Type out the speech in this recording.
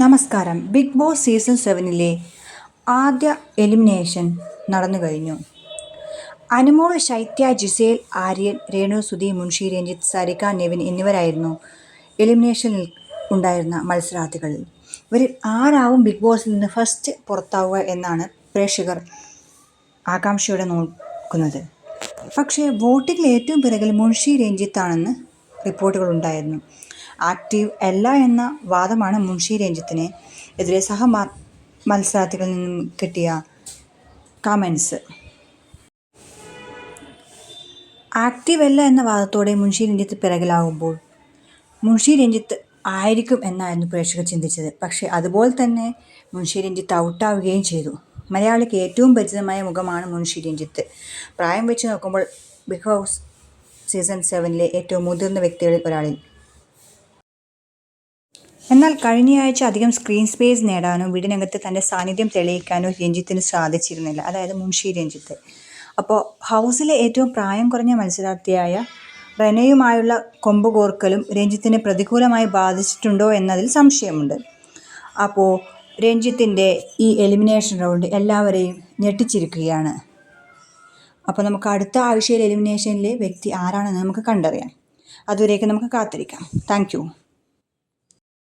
നമസ്കാരം. Big boss season സെവനിലെ ആദ്യ elimination നടന്നു കഴിഞ്ഞു. അനുമോൾ ശൈത്യ ജിസേൽ ആര്യൻ രേണു സുധി മുൻഷി രഞ്ജിത്ത് സരിക നെവിൻ എന്നിവരായിരുന്നു എലിമിനേഷനിൽ ഉണ്ടായിരുന്ന മത്സരാർത്ഥികളിൽ ഇവരിൽ ആരാവും ബിഗ് ബോസിൽ നിന്ന് ഫസ്റ്റ് പുറത്താവുക എന്നാണ് പ്രേക്ഷകർ ആകാംക്ഷയോടെ നോക്കുന്നത്. പക്ഷേ വോട്ടിങ്ങിൽ ഏറ്റവും പിറകിൽ മുൻഷി രഞ്ജിത്താണെന്ന് റിപ്പോർട്ടുകൾ ഉണ്ടായിരുന്നു. ആക്റ്റീവ് അല്ല എന്ന വാദമാണ് മുൻഷി രഞ്ജിത്തിന്. എതിരെ സഹ മത്സരാർത്ഥികളിൽ നിന്നും കിട്ടിയ കമൻസ് ആക്റ്റീവ് അല്ല എന്ന വാദത്തോടെ മുൻഷി രഞ്ജിത്ത് പിറകിലാകുമ്പോൾ മുൻഷി രഞ്ജിത്ത് ആയിരിക്കും എന്നായിരുന്നു പ്രേക്ഷകർ ചിന്തിച്ചത്. പക്ഷേ അതുപോലെ തന്നെ മുൻഷി രഞ്ജിത്ത് ഔട്ടാവുകയും ചെയ്തു. മലയാളിക്ക് ഏറ്റവും പരിചിതമായ മുഖമാണ് മുൻഷി രഞ്ജിത്ത്. പ്രായം വെച്ച് നോക്കുമ്പോൾ ബിഗ് ഹൗസ് സീസൺ സെവനിലെ ഏറ്റവും മുതിർന്ന വ്യക്തികളിൽ ഒരാളിൽ എന്നാൽ കഴിഞ്ഞയാഴ്ച അധികം സ്ക്രീൻ സ്പേസ് നേടാനോ വീടിനകത്ത് തന്റെ സാന്നിധ്യം തെളിയിക്കാനോ രഞ്ജിത്തിന് സാധിച്ചിരുന്നില്ല. അതായത് മുൻഷി രഞ്ജിത്ത്. അപ്പോൾ ഹൗസിലെ ഏറ്റവും പ്രായം കുറഞ്ഞ മത്സരാർത്ഥിയായ റെനയുമായുള്ള കൊമ്പ് കോർക്കലും രഞ്ജിത്തിനെ പ്രതികൂലമായി ബാധിച്ചിട്ടുണ്ടോ എന്നതിൽ സംശയമുണ്ട്. അപ്പോൾ രഞ്ജിത്തിന്റെ ഈ എലിമിനേഷൻ റൗണ്ട് എല്ലാവരെയും ഞെട്ടിച്ചിരിക്കുകയാണ്. അപ്പോൾ നമുക്ക് അടുത്ത ആഴ്ചയിൽ എലിമിനേഷനിലെ വ്യക്തി ആരാണെന്ന് നമുക്ക് കണ്ടറിയാം. അതുവരേക്കും നമുക്ക് കാത്തിരിക്കാം. താങ്ക്